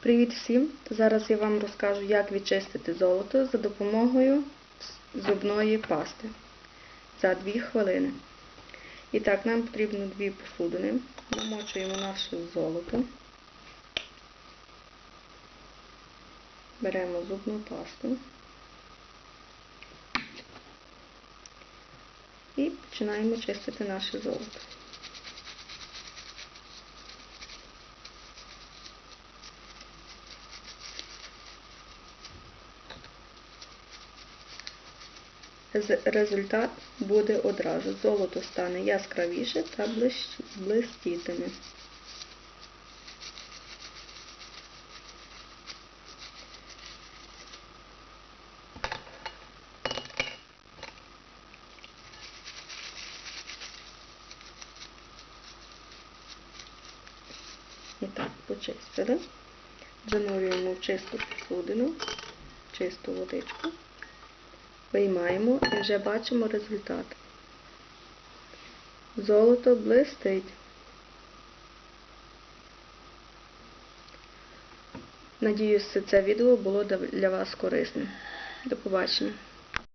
Привіт всім! Зараз я вам розкажу, як відчистити золото за допомогою зубної пасти за 2 хвилини. І так, нам потрібно дві посудини. Намочуємо наше золото. Беремо зубну пасту і починаємо чистити наше золото. Результат буде одразу. Золото стане яскравіше та блистітиме. І так, почистили. Занурюємо в чисту посудину, чисту водичку. Виймаємо і вже бачимо результат. Золото блистить. Надіюсь, це відео було для вас корисним. До побачення.